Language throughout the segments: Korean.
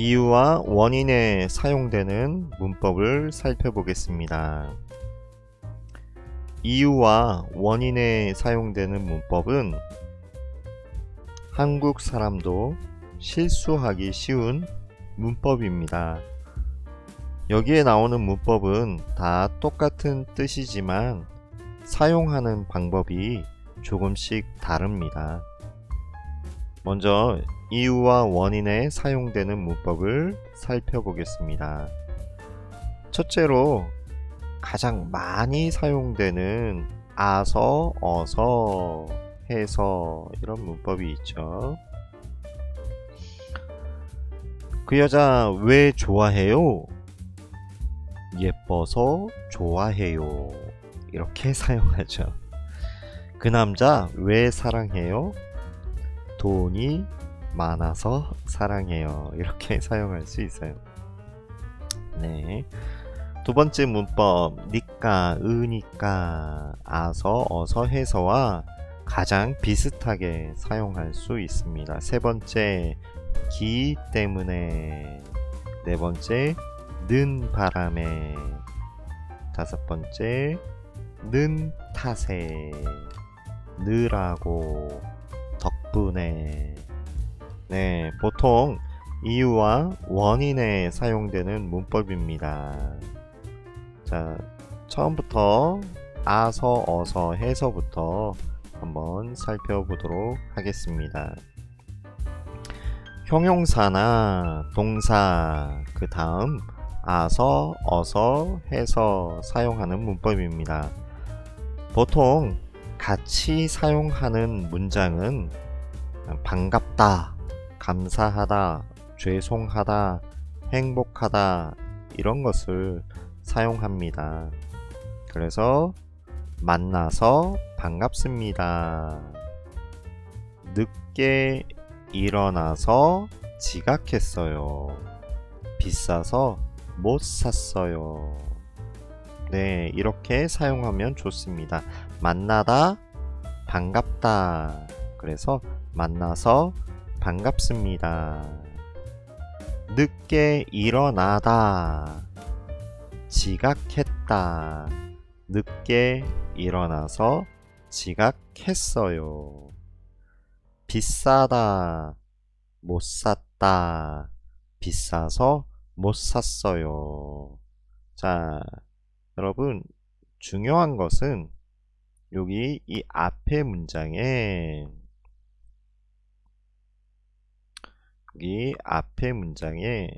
이유와 원인에 사용되는 문법을 살펴보겠습니다. 이유와 원인에 사용되는 문법은 한국 사람도 실수하기 쉬운 문법입니다. 여기에 나오는 문법은 다 똑같은 뜻이지만 사용하는 방법이 조금씩 다릅니다. 먼저 이유와 원인에 사용되는 문법을 살펴보겠습니다. 첫째로 가장 많이 사용되는 아서, 어서, 해서 이런 문법이 있죠. 그 여자 왜 좋아해요? 예뻐서 좋아해요. 이렇게 사용하죠. 그 남자 왜 사랑해요? 돈이 많아서 사랑해요. 이렇게 사용할 수 있어요. 네. 두 번째 문법, 니까, 으니까, 아서, 어서, 해서와 가장 비슷하게 사용할 수 있습니다. 세 번째, 기 때문에. 네 번째, 는 바람에. 다섯 번째, 는 탓에. 느라고. 덕분에. 네, 보통 이유와 원인에 사용되는 문법입니다. 자, 처음부터 아서, 어서, 해서부터 한번 살펴보도록 하겠습니다. 형용사나 동사, 그 다음 아서, 어서, 해서 사용하는 문법입니다. 보통 같이 사용하는 문장은 반갑다, 감사하다, 죄송하다, 행복하다 이런 것을 사용합니다. 그래서 만나서 반갑습니다. 늦게 일어나서 지각했어요. 비싸서 못 샀어요. 네, 이렇게 사용하면 좋습니다. 만나다, 반갑다. 그래서 만나서 반갑습니다. 늦게 일어나다. 지각했다. 늦게 일어나서 지각했어요. 비싸다. 못 샀다. 비싸서 못 샀어요. 자, 여러분, 중요한 것은 여기 이 앞에 문장에 여기 앞에 문장에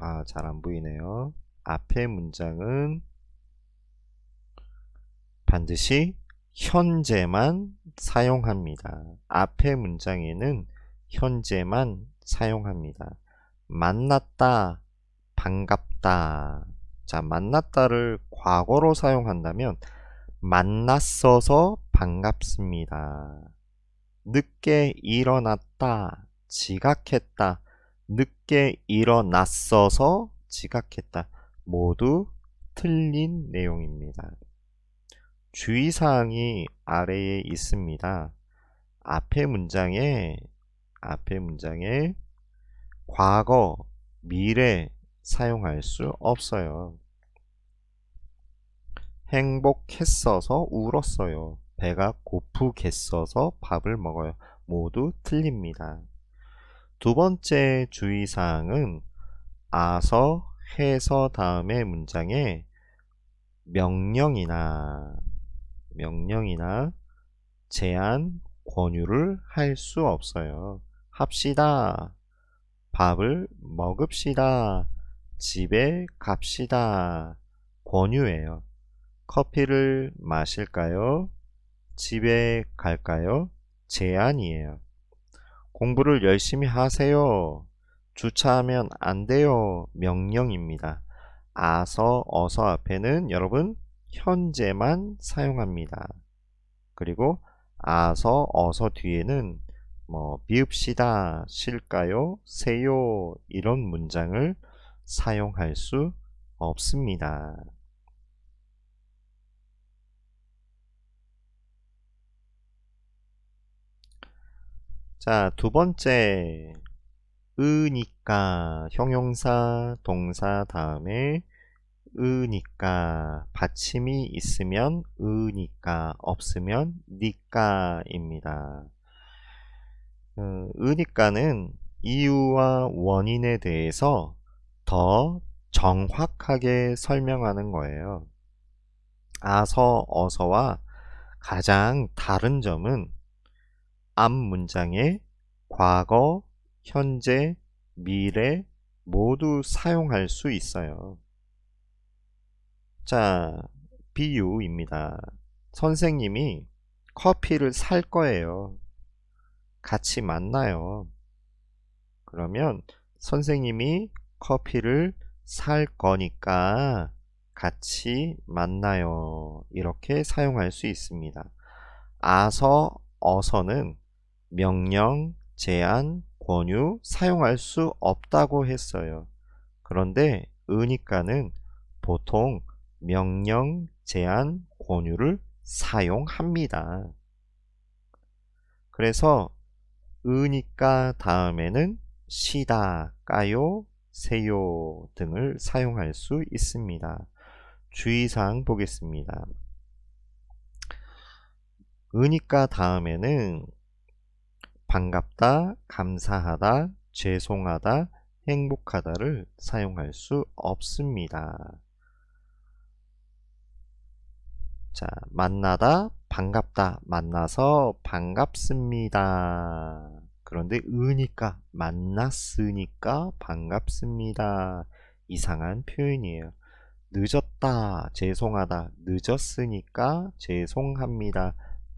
아, 잘 안 보이네요. 앞에 문장은 반드시 현재만 사용합니다. 앞에 문장에는 현재만 사용합니다. 만났다, 반갑다. 자, 만났다를 과거로 사용한다면 만났어서 반갑습니다. 늦게 일어났다, 지각했다, 늦게 일어났어서 지각했다. 모두 틀린 내용입니다. 주의사항이 아래에 있습니다. 앞에 문장에 앞에 문장에 과거, 미래 사용할 수 없어요. 행복했어서 울었어요. 배가 고프겠어서 밥을 먹어요. 모두 틀립니다. 두 번째 주의사항은 아서, 해서 다음에 문장에 명령이나 명령이나 제안, 권유를 할 수 없어요. 합시다. 밥을 먹읍시다. 집에 갑시다. 권유예요. 커피를 마실까요? 집에 갈까요? 제안이에요. 공부를 열심히 하세요. 주차하면 안 돼요. 명령입니다. 아서, 어서 앞에는 여러분 현재만 사용합니다. 그리고 아서, 어서 뒤에는 뭐 비읍시다, 쉴까요, 세요 이런 문장을 사용할 수 없습니다. 자, 두 번째 으니까 형용사 동사 다음에 으니까 받침이 있으면 으니까 없으면 니까입니다. 어, 으니까는 이유와 원인에 대해서 더 정확하게 설명하는 거예요. 아서, 어서와 가장 다른 점은 앞 문장에 과거, 현재, 미래 모두 사용할 수 있어요. 자, 비유입니다. 선생님이 커피를 살 거예요. 같이 만나요. 그러면 선생님이 커피를 살 거니까 같이 만나요. 이렇게 사용할 수 있습니다. 아서, 어서는 명령, 제안, 권유 사용할 수 없다고 했어요. 그런데 으니까는 보통 명령, 제안, 권유를 사용합니다. 그래서 으니까 다음에는 시다, 까요, 세요 등을 사용할 수 있습니다. 주의사항 보겠습니다. 으니까 다음에는 반갑다, 감사하다, 죄송하다, 행복하다를 사용할 수 없습니다. 자, 만나다, 반갑다, 만나서 반갑습니다. 그런데 으니까, 만났으니까 반갑습니다. 이상한 표현이에요. 늦었다, 죄송하다, 늦었으니까 죄송합니다.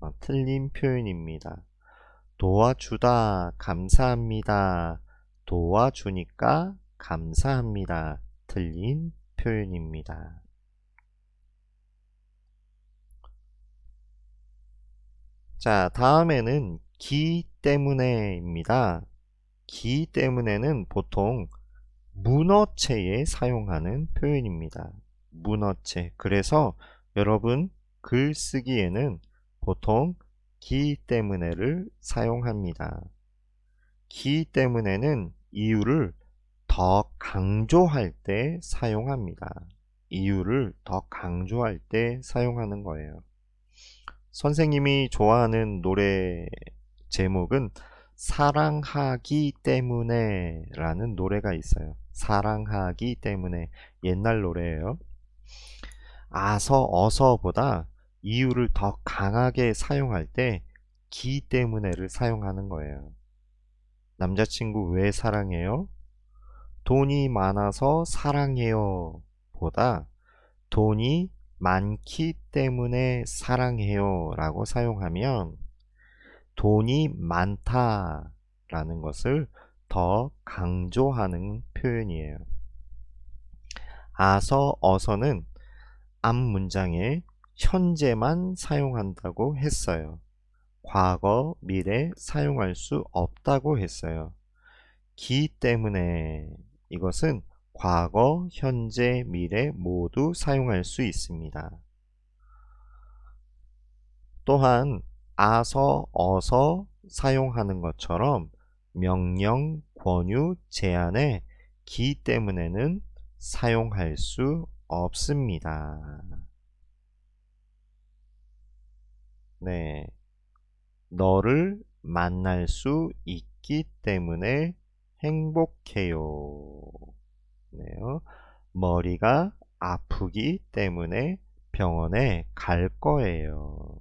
어, 틀린 표현입니다. 도와주다, 감사합니다. 도와주니까 감사합니다. 틀린 표현입니다. 자, 다음에는 기 때문에입니다. 기 때문에는 보통 문어체에 사용하는 표현입니다. 문어체. 그래서 여러분 글 쓰기에는 보통 기 때문에를 사용합니다. 기 때문에는 이유를 더 강조할 때 사용합니다. 이유를 더 강조할 때 사용하는 거예요. 선생님이 좋아하는 노래 제목은 사랑하기 때문에 라는 노래가 있어요. 사랑하기 때문에 옛날 노래예요. 아서 어서보다 이유를 더 강하게 사용할 때 기 때문에를 사용하는 거예요. 남자친구 왜 사랑해요? 돈이 많아서 사랑해요. 보다 돈이 많기 때문에 사랑해요. 라고 사용하면 돈이 많다 라는 것을 더 강조하는 표현이에요. 아서, 어서는 앞 문장에 현재만 사용한다고 했어요. 과거, 미래 사용할 수 없다고 했어요. 기 때문에 이것은 과거, 현재, 미래 모두 사용할 수 있습니다. 또한 아서, 어서 사용하는 것처럼 명령, 권유, 제안에 기 때문에는 사용할 수 없습니다. 네. 너를 만날 수 있기 때문에 행복해요. 네요. 머리가 아프기 때문에 병원에 갈 거예요.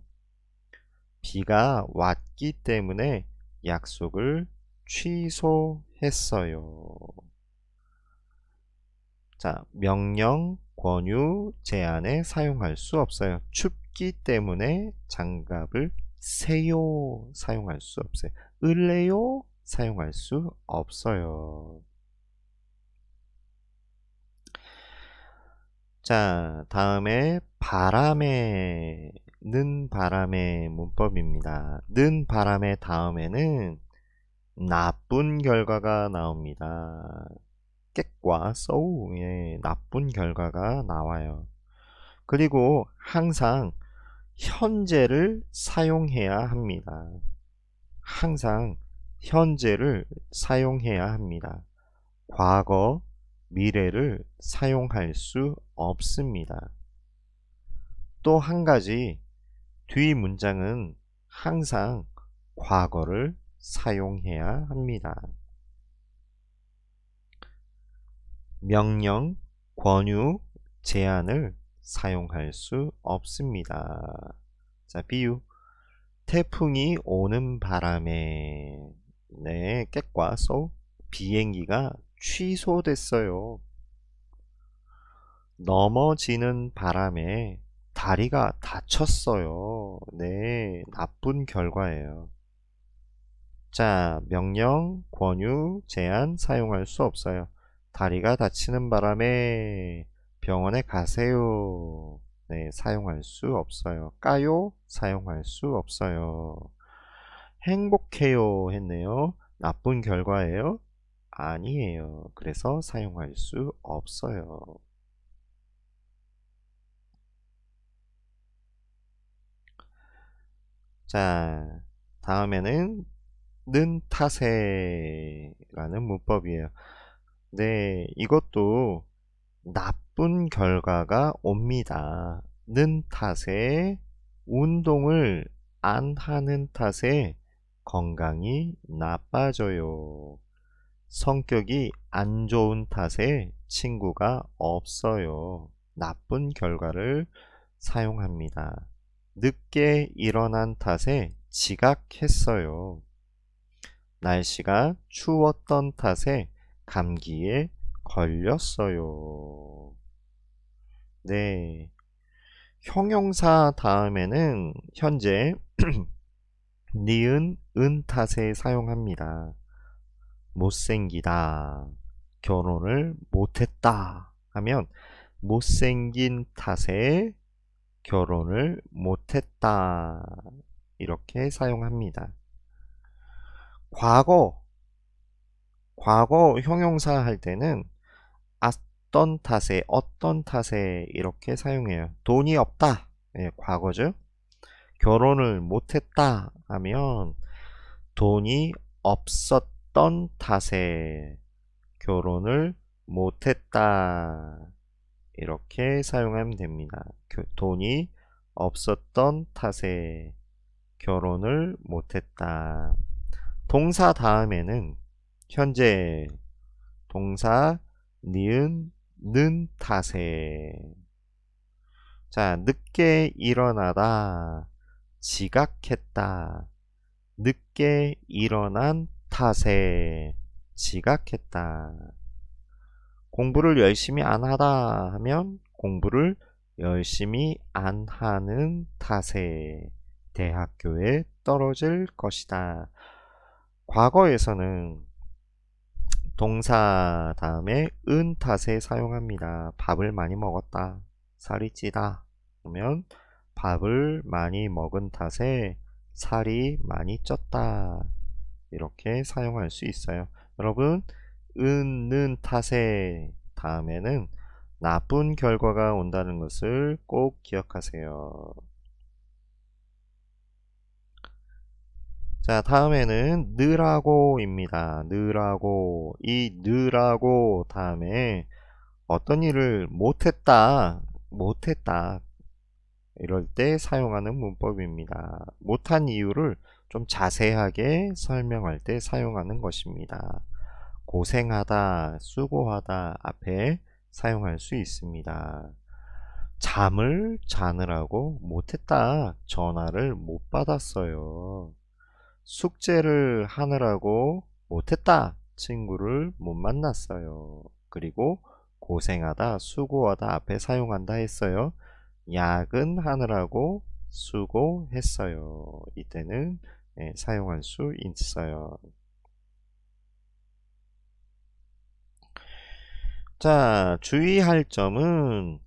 비가 왔기 때문에 약속을 취소했어요. 자, 명령, 권유, 제안에 사용할 수 없어요. 춥기 때문에 장갑을 세요 사용할 수 없어요. 을래요 사용할 수 없어요. 자, 다음에 바람에 는 바람의 문법입니다. 는 바람의 다음에는 나쁜 결과가 나옵니다. 객과 소우의 나쁜 결과가 나와요. 그리고 항상 현재를 사용해야 합니다. 항상 현재를 사용해야 합니다. 과거, 미래를 사용할 수 없습니다. 또 한 가지, 뒤 문장은 항상 과거를 사용해야 합니다. 명령, 권유, 제안을 사용할 수 없습니다. 자, 비유. 태풍이 오는 바람에 네, 깨과 소 비행기가 취소됐어요. 넘어지는 바람에 다리가 다쳤어요. 네, 나쁜 결과예요. 자, 명령, 권유, 제한 사용할 수 없어요. 다리가 다치는 바람에 병원에 가세요. 네, 사용할 수 없어요. 까요? 사용할 수 없어요. 행복해요 했네요. 나쁜 결과예요? 아니에요. 그래서 사용할 수 없어요. 자, 다음에는 는 탓에라는 문법이에요. 네, 이것도 나쁜 결과가 옵니다. 는 탓에 운동을 안 하는 탓에 건강이 나빠져요. 성격이 안 좋은 탓에 친구가 없어요. 나쁜 결과를 사용합니다. 늦게 일어난 탓에 지각했어요. 날씨가 추웠던 탓에 감기에 걸렸어요. 네. 형용사 다음에는 현재 니은 은 탓에 사용합니다. 못생기다, 결혼을 못했다 하면 못생긴 탓에 결혼을 못했다 이렇게 사용합니다. 과거 과거 형용사 할 때는 어떤 탓에 어떤 탓에 이렇게 사용해요. 돈이 없다. 예, 과거죠. 결혼을 못했다 하면 돈이 없었던 탓에 결혼을 못했다. 이렇게 사용하면 됩니다. 돈이 없었던 탓에 결혼을 못했다. 동사 다음에는 현재. 동사 니은 는 탓에. 자 늦게 일어나다. 지각했다. 늦게 일어난 탓에. 지각했다. 공부를 열심히 안 하다 하면 공부를 열심히 안 하는 탓에 대학교에 떨어질 것이다. 과거에서는 동사 다음에 은 탓에 사용합니다. 밥을 많이 먹었다. 살이 찌다. 그러면 밥을 많이 먹은 탓에 살이 많이 쪘다. 이렇게 사용할 수 있어요. 여러분, 은는 탓에 다음에는 나쁜 결과가 온다는 것을 꼭 기억하세요. 자, 다음에는 느라고입니다. 느라고. 이 느라고 다음에 어떤 일을 못했다, 못했다. 이럴 때 사용하는 문법입니다. 못한 이유를 좀 자세하게 설명할 때 사용하는 것입니다. 고생하다, 수고하다 앞에 사용할 수 있습니다. 잠을 자느라고 못했다. 전화를 못 받았어요. 숙제를 하느라고 못했다. 친구를 못 만났어요. 그리고 고생하다, 수고하다 앞에 사용한다 했어요. 야근하느라고 수고했어요. 이때는 네, 사용할 수 있어요. 자, 주의할 점은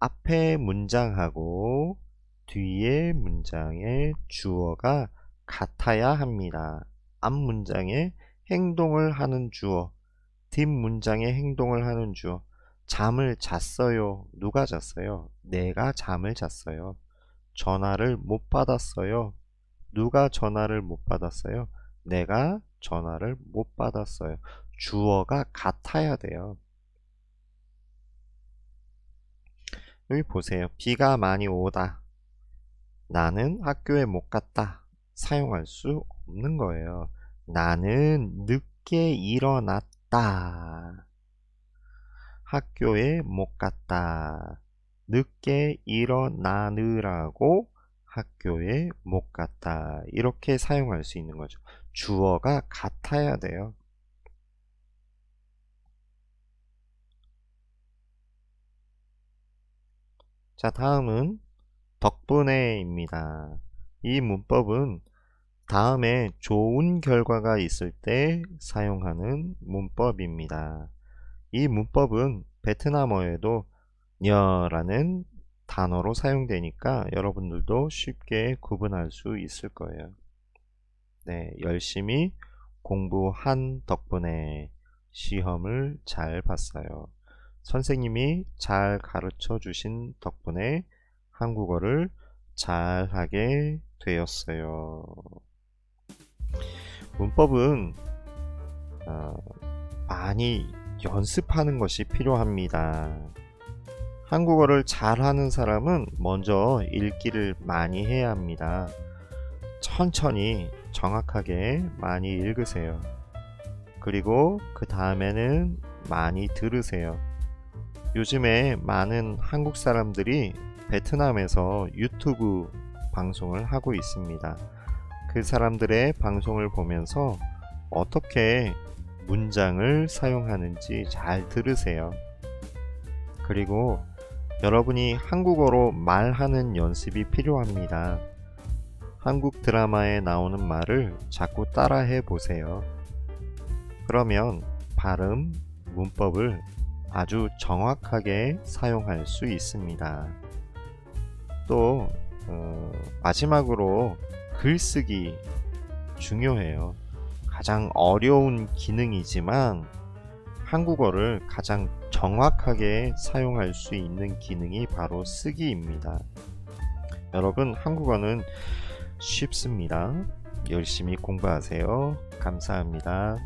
앞에 문장하고 뒤에 문장의 주어가 같아야 합니다. 앞 문장에 행동을 하는 주어, 뒷 문장에 행동을 하는 주어. 잠을 잤어요. 누가 잤어요? 내가 잠을 잤어요. 전화를 못 받았어요. 누가 전화를 못 받았어요? 내가 전화를 못 받았어요. 주어가 같아야 돼요. 여기 보세요. 비가 많이 오다. 나는 학교에 못 갔다. 사용할 수 없는 거예요. 나는 늦게 일어났다. 학교에 못 갔다. 늦게 일어나느라고 학교에 못 갔다. 이렇게 사용할 수 있는 거죠. 주어가 같아야 돼요. 자, 다음은 덕분에입니다. 이 문법은 다음에 좋은 결과가 있을 때 사용하는 문법입니다. 이 문법은 베트남어에도 녀라는 단어로 사용되니까 여러분들도 쉽게 구분할 수 있을 거예요. 네, 열심히 공부한 덕분에 시험을 잘 봤어요. 선생님이 잘 가르쳐 주신 덕분에 한국어를 잘 하게 되었어요. 문법은 어, 많이 연습하는 것이 필요합니다. 한국어를 잘하는 사람은 먼저 읽기를 많이 해야 합니다. 천천히 정확하게 많이 읽으세요. 그리고 그 다음에는 많이 들으세요. 요즘에 많은 한국 사람들이 베트남에서 유튜브 방송을 하고 있습니다. 그 사람들의 방송을 보면서 어떻게 문장을 사용하는지 잘 들으세요. 그리고 여러분이 한국어로 말하는 연습이 필요합니다. 한국 드라마에 나오는 말을 자꾸 따라해 보세요. 그러면 발음, 문법을 아주 정확하게 사용할 수 있습니다. 또 어, 마지막으로 글쓰기 중요해요. 가장 어려운 기능이지만 한국어를 가장 정확하게 사용할 수 있는 기능이 바로 쓰기입니다. 여러분, 한국어는 쉽습니다. 열심히 공부하세요. 감사합니다.